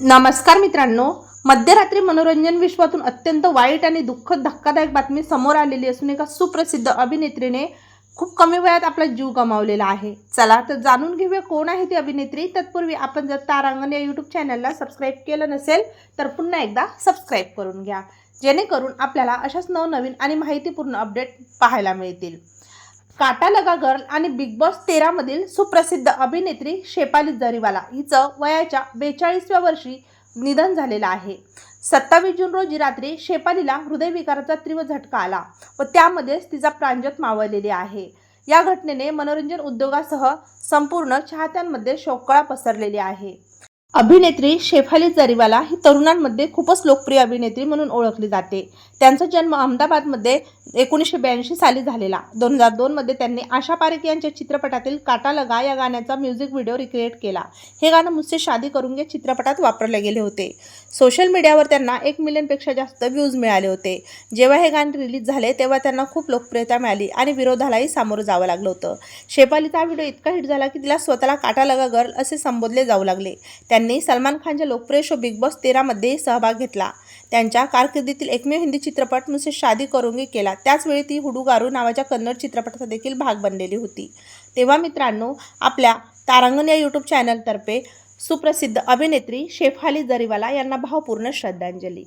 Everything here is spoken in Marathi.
नमस्कार मित्रांनो मध्यरात्री मनोरंजन विश्वातून अत्यंत वाईट आणि दुःखद धक्कादायक बातमी समोर आलेली असून एका सुप्रसिद्ध अभिनेत्रीने खूप कमी वयात आपला जीव गमावलेला आहे. चला तर जाणून घेऊया कोण आहे ती अभिनेत्री. तत्पूर्वी आपण जर तारांगण या यूट्यूब चॅनलला सबस्क्राईब केलं नसेल तर पुन्हा एकदा सबस्क्राईब करून घ्या. जेणेकरून आपल्याला अशाच नवनवीन आणि माहितीपूर्ण अपडेट पाहायला मिळतील. काटा लगा गर्ल आणि बिग बॉस तेरामधील सुप्रसिद्ध अभिनेत्री शेपाली जरीवाला हिचं वयाच्या बेचाळीसव्या वर्षी निधन झालेलं आहे. सत्तावीस जून रोजी रात्री शेपालीला हृदयविकाराचा तीव्र झटका आला व त्यामध्येच तिचा प्रांजत मावळलेली आहे. या घटनेने मनोरंजन उद्योगासह संपूर्ण चाहत्यांमध्ये शोककळा पसरलेली आहे. अभिनेत्री शेफाली जरीवाला ही तरुणांमध्ये खूपच लोकप्रिय अभिनेत्री म्हणून ओळखली जाते. त्यांचा जन्म अहमदाबादमध्ये एकोणीसशे ब्याऐंशी साली झालेला. दोन हजार दोनमध्ये त्यांनी आशा पारेख यांच्या चित्रपटातील काटा लगा या गाण्याचा म्युझिक व्हिडिओ रिक्रिएट केला. हे गाणं मुझसे शादी करून घे चित्रपटात वापरले गेले होते. सोशल मीडियावर त्यांना एक मिलियनपेक्षा जास्त व्ह्यूज मिळाले होते. जेव्हा हे गाणे रिलीज झाले तेव्हा त्यांना खूप लोकप्रियता मिळाली आणि विरोधालाही सामोरं जावं लागलं होतं. शेफालीचा हा व्हिडिओ इतका हिट झाला की तिला स्वतःला काटा लगा गर्ल असे संबोधले जाऊ लागले. त्यांनी सलमान खानच्या लोकप्रिय शो बिग बॉस तेरामध्ये सहभाग घेतला. त्यांच्या कारकिर्दीतील एकमेव हिंदी चित्रपट मुझसे शादी करुंगी केला. त्याचवेळी ती हुडुगारू नावाच्या कन्नड चित्रपटाचा देखील भाग बनलेली होती. तेव्हा मित्रांनो आपल्या तारांगण या यूट्यूब चॅनलतर्फे सुप्रसिद्ध अभिनेत्री शेफाली जरीवाला यांना भावपूर्ण श्रद्धांजली.